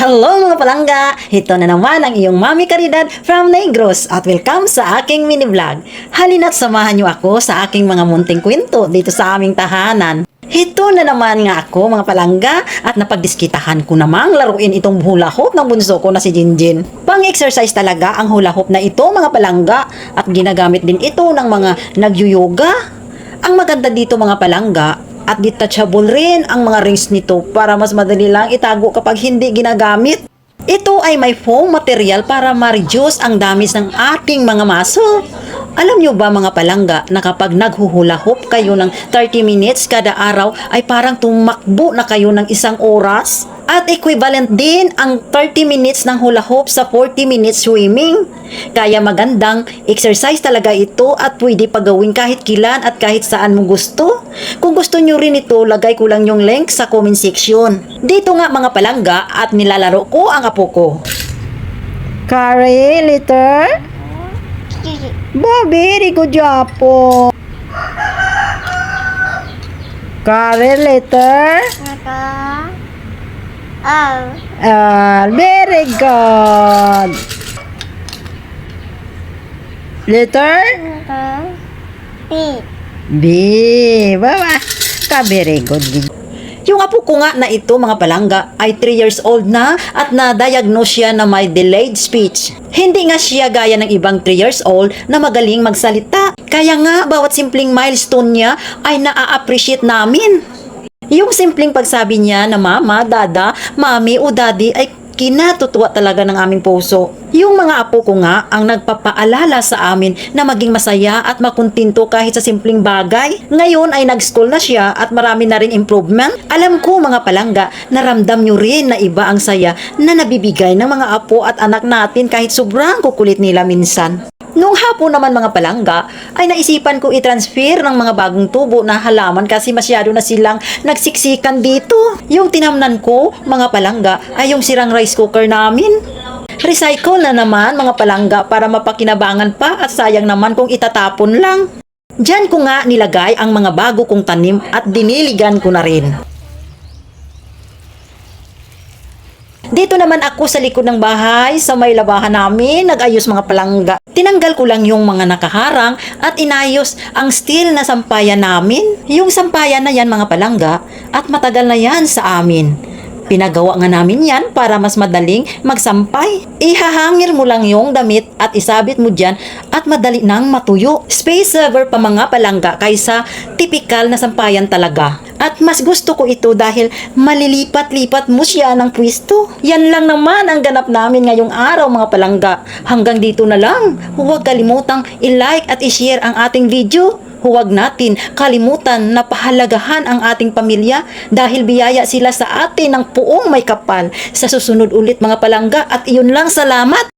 Hello mga palangga! Ito na naman ang iyong Mami Caridad from Negros at welcome sa aking mini vlog. Halina't samahan niyo ako sa aking mga munting kwento dito sa aming tahanan. Ito na naman nga ako mga palangga at napagdiskitahan ko namang laruin itong hula hoop ng bunso ko na si Jinjin. Pang-exercise talaga ang hula hoop na ito mga palangga at ginagamit din ito ng mga nagyuyoga. Ang maganda dito mga palangga at detachable rin ang mga rings nito para mas madali lang itago kapag hindi ginagamit. Ito ay may foam material para ma-reduce ang damage ng ating mga muscle. Alam nyo ba mga palangga na kapag naghuhula hoop kayo ng 30 minutes kada araw ay parang tumakbo na kayo ng isang oras? At equivalent din ang 30 minutes ng hula hoop sa 40 minutes swimming. Kaya magandang exercise talaga ito at pwede pagawin kahit kilan at kahit saan mo gusto. Kung gusto nyo rin ito, lagay ko lang yung link sa comment section. Dito nga mga palangga at nilalaro ko ang apo ko. Kari, litter? Bobby, good job po. Kari, litter? Naka. Oh. Ah, very good. Letter Naka. P. B. Baba. Ka very good. Yung apo ko nga na ito mga palangga ay 3 years old na at na-diagnose siya na may delayed speech. Hindi nga siya gaya ng ibang 3 years old na magaling magsalita. Kaya nga bawat simpleng milestone niya ay naa-appreciate namin. Yung simpleng pagsabi niya na mama, dada, mami o daddy ay kinatutuwa talaga ng aming puso. Yung mga apo ko nga ang nagpapaalala sa amin na maging masaya at makuntinto kahit sa simpleng bagay. Ngayon ay nag-school na siya at marami na rin improvement. Alam ko mga palangga, naramdam nyo rin na iba ang saya na nabibigay ng mga apo at anak natin kahit sobrang kukulit nila minsan. Nung hapon naman mga palangga, ay naisipan ko i-transfer ng mga bagong tubo na halaman kasi masyado na silang nagsiksikan dito. Yung tinamnan ko, mga palangga, ay yung sirang rice cooker namin. Recycle na naman mga palangga para mapakinabangan pa at sayang naman kung itatapon lang. Diyan ko nga nilagay ang mga bago kong tanim at diniligan ko na rin. Dito naman ako sa likod ng bahay, sa may labahan namin, nag-ayos mga palangga. Tinanggal ko lang yung mga nakaharang at inayos ang steel na sampayan namin. Yung sampayan na yan mga palangga at matagal na yan sa amin. Pinagawa nga namin yan para mas madaling magsampay. Ihahangir mo lang yung damit at isabit mo dyan at madali nang matuyo. Space saver pa mga palangga kaysa typical na sampayan talaga. At mas gusto ko ito dahil malilipat-lipat mo siya ng pwesto. Yan lang naman ang ganap namin ngayong araw mga palangga. Hanggang dito na lang. Huwag kalimutang i-like at i-share ang ating video. Huwag natin kalimutan na pahalagahan ang ating pamilya dahil biyaya sila sa atin ng puong may kapal. Sa susunod ulit mga palangga at iyon lang salamat.